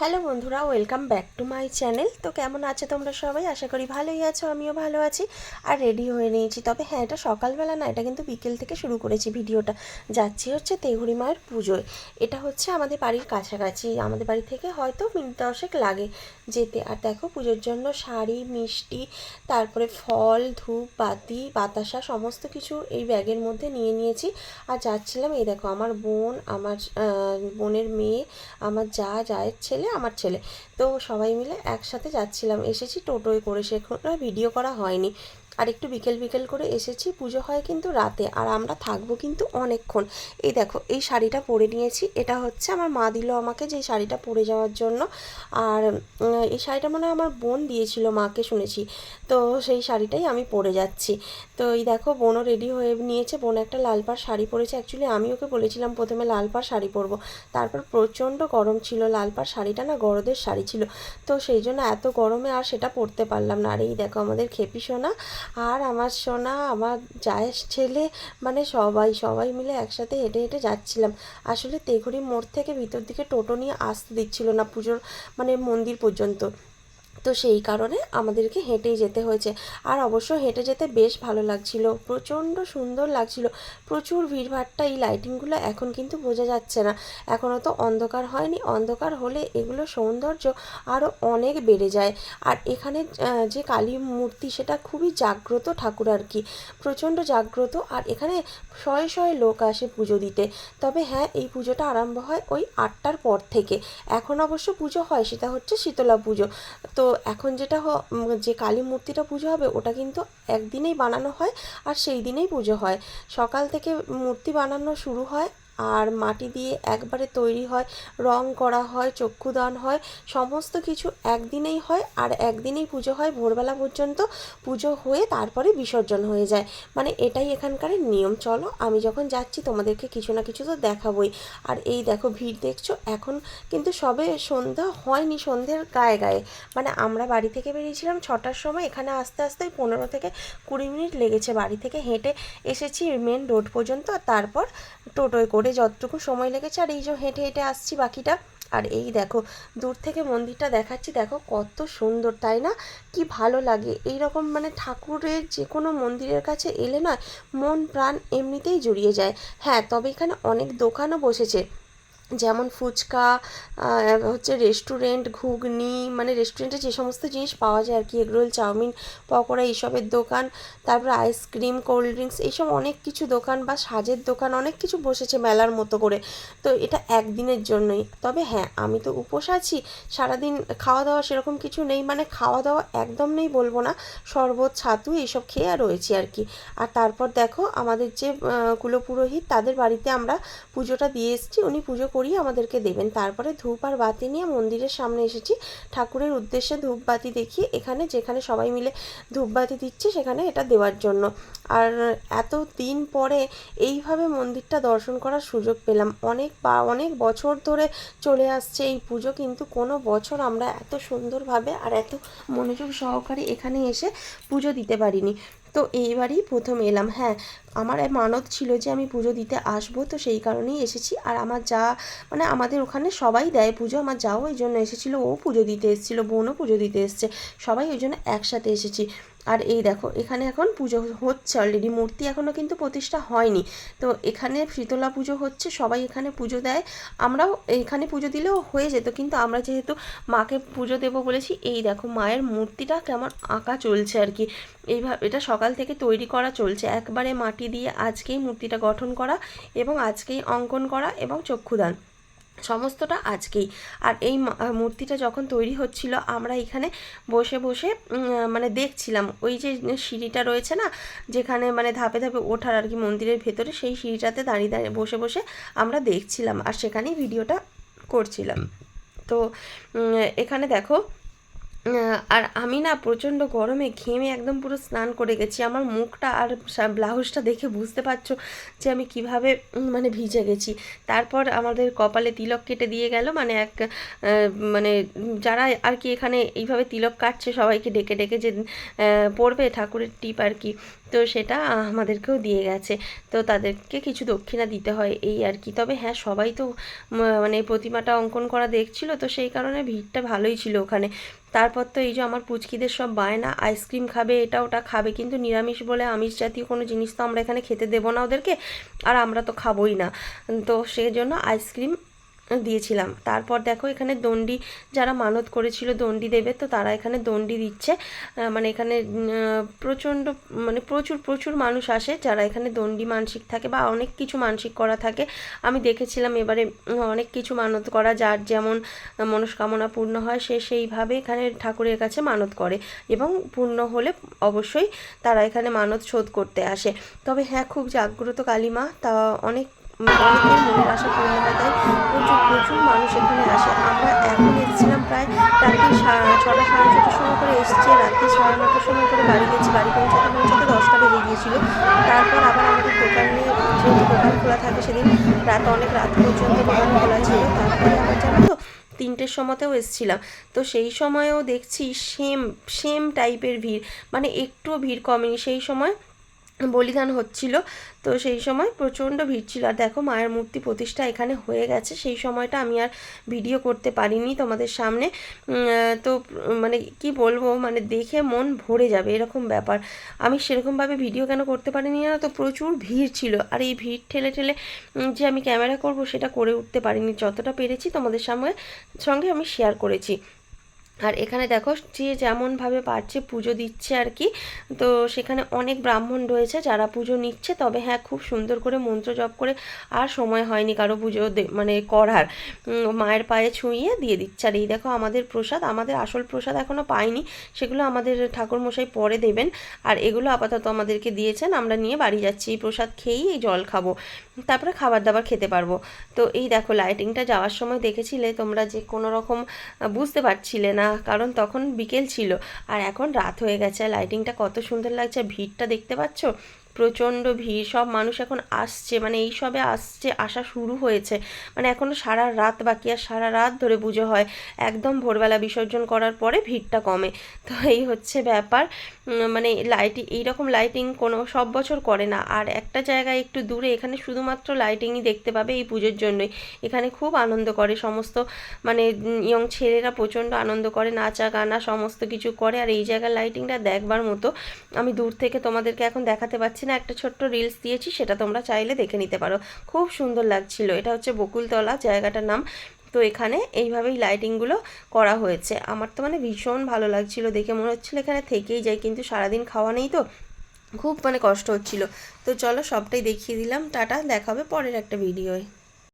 Hello বন্ধুরা welcome back to my channel তো কেমন আছে তোমরা সবাই? আশা করি ভালোই আছো, আমিও ভালো আছি। আর রেডি হয়ে নিয়েছি। তবে হ্যাঁ এটা সকালবেলা না, এটা কিন্তু বিকেল থেকে শুরু করেছি ভিডিওটা। যাচ্ছি হচ্ছে তেঘুরি মায়ের পুজোয়। এটা হচ্ছে আমাদের বাড়ির কাছাকাছি। আমাদের বাড়ি থেকে হয়তো মিনিট দশেক লাগে যেতে। আর দেখো, পুজোর জন্য শাড়ি, মিষ্টি, তারপরে ফল, ধূপ, বাতি, বাতাসা, সমস্ত কিছু এই ব্যাগের মধ্যে নিয়ে নিয়েছি। আর যাচ্ছিলাম, এই দেখো, আমার বোন, আমার বোনের মেয়ে, আমার যা, জায়ের ছেলে আমার ছেলে। তো সবাই মিলে একসাথে যাচ্ছিলাম। এসেছি টোটোয় করে। সেখানে ভিডিও করা হয়নি। আর একটু বিকেল বিকেল করে এসেছি, পুজো হয় কিন্তু রাতে, আর আমরা থাকব কিন্তু অনেকক্ষণ। এই দেখো, এই শাড়িটা পরে নিয়েছি, এটা হচ্ছে আমার মা দিল আমাকে যে শাড়িটা পরে যাওয়ার জন্য। আর এই শাড়িটা মনে আমার বোন দিয়েছিল, মাকে শুনেছি। তো সেই শাড়িটাই আমি পরে যাচ্ছি। তো এই দেখো, বোনও রেডি হয়ে নিয়েছে, বোন একটা লাল পাড় শাড়ি পরেছে। অ্যাকচুয়ালি আমি ওকে বলেছিলাম প্রথমে লাল পাড় শাড়ি পরবো। তারপর প্রচণ্ড গরম ছিল লাল পাড় শাড়িটা না গরদের শাড়ি ছিল। তো সেই জন্য এত গরমে আর সেটা পরতে পারলাম না। আর এই দেখো, আমাদের খেপি সোনা আর আমার সোনা, আমার জায়ের ছেলে মানে সবাই সবাই মিলে একসাথে হেঁটে হেঁটে যাচ্ছিলাম। আসলে তেঘড়ি মোড় থেকে ভিতর দিকে টোটো নিয়ে আসতে দিচ্ছিল না পুজোর মানে মন্দির পর্যন্ত। তো সেই কারণে আমাদেরকে হেঁটেই যেতে হয়েছে। আর অবশ্য হেঁটে যেতে বেশ ভালো লাগছিল, প্রচণ্ড সুন্দর লাগছিল। প্রচুর ভিড়ভাট্টা, এই লাইটিংগুলো এখন কিন্তু বোঝা যাচ্ছে না। এখনও তো অন্ধকার হয়নি, অন্ধকার হলে এগুলো সৌন্দর্য আরও অনেক বেড়ে যায়। আর এখানে যে কালী মূর্তি, সেটা খুবই জাগ্রত ঠাকুর আর কি। প্রচণ্ড জাগ্রত, আর এখানে শয়ে শয়ে লোক আসে পুজো দিতে। তবে হ্যাঁ এই পুজোটা আরম্ভ হয় ওই আটটার পর থেকে। এখন অবশ্য পুজো হয়, সেটা হচ্ছে শীতলা পুজো। তো এখন যেটা যে কালী মূর্তিটা পুজো হবে, ওটা কিন্তু একদিনেই বানানো হয় আর সেই দিনেই পুজো হয়। সকাল থেকে মূর্তি বানানো শুরু হয় আর মাটি দিয়ে একবারে তৈরি হয়, রং করা হয়, চক্ষুদান হয়, সমস্ত কিছু একদিনেই হয় আর একদিনেই পুজো হয়। ভোরবেলা পর্যন্ত পুজো হয়ে তারপরে বিসর্জন হয়ে যায়। মানে এটাই এখানকার নিয়ম। চলো, আমি যখন যাচ্ছি তোমাদেরকে কিছু না কিছু তো দেখাবই। আর এই দেখো ভিড় দেখছ, এখন কিন্তু সবে সন্ধ্যা হয়নি, সন্ধ্যের গায়ে গায়ে। মানে আমরা বাড়ি থেকে বেরিয়েছিলাম ছটার সময়, এখানে আস্তে আস্তে পনেরো থেকে কুড়ি মিনিট লেগেছে। বাড়ি থেকে হেঁটে এসেছি মেন রোড পর্যন্ত, আর তারপর টোটোয় করে যতটুকু সময় লেগেছে, আর এই যে হেঁটে হেঁটে আসছি বাকিটা, আর এই দেখো, দূর থেকে মন্দিরটা দেখাচ্ছি, দেখো কত সুন্দর, তাই না? কি ভালো লাগে এই রকম মানে ঠাকুরের যে কোনো মন্দিরের কাছে এলে না মন প্রাণ এমনিতেই জড়িয়ে যায়। হ্যাঁ তবে এখানে অনেক দোকানও বসেছে। যেমন ফুচকা হচ্ছে রেস্টুরেন্ট ঘুগনি মানে রেস্টুরেন্টে যে সমস্ত জিনিস পাওয়া যায় আর কি এগরোল চাউমিন, পকোড়া এইসবের দোকান, তারপরে আইসক্রিম কোল্ড ড্রিঙ্কস এইসব অনেক কিছু দোকান বা সাজের দোকান অনেক কিছু বসেছে মেলার মতো করে। তো এটা একদিনের জন্যই। তবে হ্যাঁ আমি তো উপোস আছি, সারাদিন খাওয়া দাওয়া সেরকম কিছু নেই মানে খাওয়া দাওয়া একদম নেই বলব না, শরবত, ছাতু এইসব খেয়ে আর রয়েছি আর কি আর তারপর দেখো, আমাদের যে কুলপুরোহিত, তাদের বাড়িতে আমরা পুজোটা দিয়ে এসেছি, উনি পুজো করিয়ে আমাদেরকে দেবেন। তারপরে ধূপ আর বাতি নিয়ে মন্দিরের সামনে এসেছি। ঠাকুরের উদ্দেশ্যে ধূপ বাতি দেখিয়ে এখানে যেখানে সবাই মিলে ধূপ বাতি দিচ্ছে, সেখানে এটা দেওয়ার জন্য। আর এত দিন পরে এইভাবে মন্দিরটা দর্শন করার সুযোগ পেলাম। অনেক বা অনেক বছর ধরে চলে আসছে এই পুজো, কিন্তু কোনো বছর আমরা এত সুন্দরভাবে আর এত মনোযোগ সহকারে এখানে এসে পুজো দিতে পারিনি। তো এইবারই প্রথম এলাম। হ্যাঁ আমার মানত ছিল যে আমি পুজো দিতে আসব, তো সেই কারণেই এসেছি। আর আমার যা মানে আমাদের ওখানে সবাই দেয় পুজো, আমার যাও ওই জন্য এসেছিল, ও পুজো দিতে এসেছিল, বোনও পুজো দিতে এসছে, সবাই ওই জন্য একসাথে এসেছি। আর এই দেখো, এখানে এখন পুজো হচ্ছে অলরেডি মূর্তি এখনও কিন্তু প্রতিষ্ঠা হয়নি। তো এখানে শীতলা পুজো হচ্ছে, সবাই এখানে পুজো দেয়। আমরাও এখানে পুজো দিলেও হয়ে যেত, কিন্তু আমরা যেহেতু মাকে পুজো দেবো বলেছি, এই দেখো মায়ের মূর্তিটা কেমন আঁকা চলছে আর কি। এইভাবে এটা সকাল থেকে তৈরি করা চলছে। একবারে মাটি দিয়ে আজকেই মূর্তিটা গঠন করা এবং আজকেই অঙ্কন করা এবং চক্ষুদান। সমস্তটা আজকেই। আর এই মূর্তিটা যখন তৈরি হচ্ছিল, আমরা এখানে বসে বসে মানে দেখছিলাম। ওই যে সিঁড়িটা রয়েছে না, যেখানে মানে ধাপে ধাপে ওঠার আর কি মন্দিরের ভেতরে, সেই সিঁড়িটাতে দাঁড়িয়ে দাঁড়িয়ে বসে বসে আমরা দেখছিলাম। আর সেখানেই ভিডিওটা করছিলাম। তো এখানে দেখো আর আমি না প্রচণ্ড গরমে ঘেমে একদম পুরো স্নান করে গেছি। আমার মুখটা আর ব্লাউজটা দেখে বুঝতে পারছ যে আমি কীভাবে মানে ভিজে গেছি। তারপর আমাদের কপালে তিলক কেটে দিয়ে গেল মানে এক মানে যারা আর কি এখানে এইভাবে তিলক কাটছে সবাইকে ডেকে ডেকে যে পড়বে ঠাকুরের টিপ আর কি, তো সেটা আমাদেরকেও দিয়ে গেছে। তো তাদেরকে কিছু দক্ষিণা দিতে হয় এই আর কি। তবে হ্যাঁ সবাই তো মানে প্রতিমাটা অঙ্কন করা দেখছিল, তো সেই কারণে ভিড়টা ভালোই ছিল ওখানে। তারপর তো এই যে আমার পুচকিদের সব বায়না, আইসক্রিম খাবে, এটা ওটা খাবে, কিন্তু নিরামিষ বলে আমিষ জাতীয় কোনো জিনিস তো আমরা এখানে খেতে দেবো না ওদেরকে, আর আমরা তো খাবোই না। তো সেই জন্য আইসক্রিম দিয়েছিলাম। তারপর দেখো এখানে দণ্ডি যারা মানত করেছিল দণ্ডি দেবে, তো তারা এখানে দণ্ডি দিচ্ছে। মানে এখানে প্রচণ্ড মানে প্রচুর প্রচুর মানুষ আসে যারা এখানে দণ্ডি মানসিক থাকে বা অনেক কিছু মানসিক করা থাকে। আমি দেখেছিলাম এবারে অনেক কিছু মানত করা, যার যেমন মনস্কামনা পূর্ণ হয়, সে সেইভাবে এখানে ঠাকুরের কাছে মানত করে এবং পূর্ণ হলে অবশ্যই তারা এখানে মানত শোধ করতে আসে। তবে হ্যাঁ খুব জাগ্রত কালীমা তা অনেক অনেকের মনের আশা পূর্ণ হয়, তাই প্রচুর প্রচুর মানুষ এখানে আসে। আমরা এখন এসেছিলাম প্রায় রাত্রি ছটা, সাড়ে ছটার সময় করে এসছি, রাত্রি সাড়ে নটার সময় করে বাড়ি গেছি। বাড়ি পৌঁছাতে পৌঁছাতে দশটা বেজে গিয়েছিল। তারপর আবার আমাদের দোকানে যেহেতু দোকান খোলা থাকে সেদিন রাত, অনেক রাত পর্যন্ত দোকান খোলা ছিল। তারপরে আবার জানো তো, তিনটের সময়তেও এসেছিলাম। তো সেই সময়েও দেখছি সেম সেম টাইপের ভিড় মানে একটুও ভিড় কমেনি। সেই সময় বলিদান হচ্ছিল। তো সেই সময় প্রচণ্ড ভিড় ছিল। আর দেখো, মায়ের মূর্তি প্রতিষ্ঠা এখানে হয়ে গেছে। সেই সময়টা আমি আর ভিডিও করতে পারিনি তোমাদের সামনে। তো মানে কি বলব মানে দেখে মন ভরে যাবে এরকম ব্যাপার। আমি সেরকমভাবে ভিডিও কেন করতে পারিনি না তো? প্রচুর ভিড় ছিল। আর এই ভিড় ঠেলে ঠেলে যে আমি ক্যামেরা করব সেটা করে উঠতে পারিনি। যতটা পেরেছি তোমাদের সামনে, সঙ্গে আমি শেয়ার করেছি। আর এখানে দেখো যে যেমনভাবে পারছে পুজো দিচ্ছে আর কি, তো সেখানে অনেক ব্রাহ্মণ রয়েছে যারা পুজো নিচ্ছে, তবে হ্যাঁ খুব সুন্দর করে মন্ত্র জপ করে আর সময় হয়নি কারও পুজো মানে করার। মায়ের পায়ে ছুঁইয়ে দিয়ে দিচ্ছে। আর এই দেখো আমাদের প্রসাদ, আমাদের আসল প্রসাদ এখনও পাইনি, সেগুলো আমাদের ঠাকুরমশাই পরে দেবেন। আর এগুলো আপাতত আমাদেরকে দিয়েছেন, আমরা নিয়ে বাড়ি যাচ্ছি, এই প্রসাদ খেয়েই এই জল খাব, তারপরে খাবার দাবার খেতে পারব। তো এই দেখো লাইটিংটা যাওয়ার সময় দেখেছিলে তোমরা যে কোনো রকম বুঝতে পারছিলে না কারণ তখন বিকেল ছিল। আর এখন রাত হয়ে গেছে লাইটিংটা কত সুন্দর লাগছে ভিড়টা দেখতে পাচ্ছ? প্রচণ্ড ভিড়, সব মানুষ এখন আসছে মানে এই সবে আসছে, আসা শুরু হয়েছে। মানে এখনও সারা রাত বাকি, আর সারা রাত ধরে পুজো হয়। একদম ভোরবেলা বিসর্জন করার পরে ভিড়টা কমে। তো এই হচ্ছে ব্যাপার। মানে লাইটিং এইরকম লাইটিং কোনো, সব বছর করে না। আর একটা জায়গায় একটু দূরে, এখানে শুধুমাত্র লাইটিংই দেখতে পাবে এই পুজোর জন্যই। এখানে খুব আনন্দ করে সমস্ত মানে ইয়ং ছেলেরা প্রচণ্ড আনন্দ করে নাচা গানা সমস্ত কিছু করে। আর এই জায়গার লাইটিংটা দেখবার মতো। আমি দূর থেকে তোমাদেরকে এখন দেখাতে পাচ্ছি না, একটা ছোট্ট রিলস দিয়েছি, সেটা তোমরা চাইলে দেখে নিতে পারো। খুব সুন্দর লাগছিল। এটা হচ্ছে বকুলতলা, জায়গাটার নাম। তো এখানে এইভাবেই লাইটিংগুলো করা হয়েছে। আমার তো মানে ভীষণ ভালো লাগছিল দেখে। মনে হচ্ছিল এখানে থেকেই যায়, কিন্তু সারাদিন খাওয়া নেই তো। খুব মানে কষ্ট হচ্ছিল। তো চলো সবটাই দেখিয়ে দিলাম। টাটা দেখাবে পরের একটা ভিডিওয়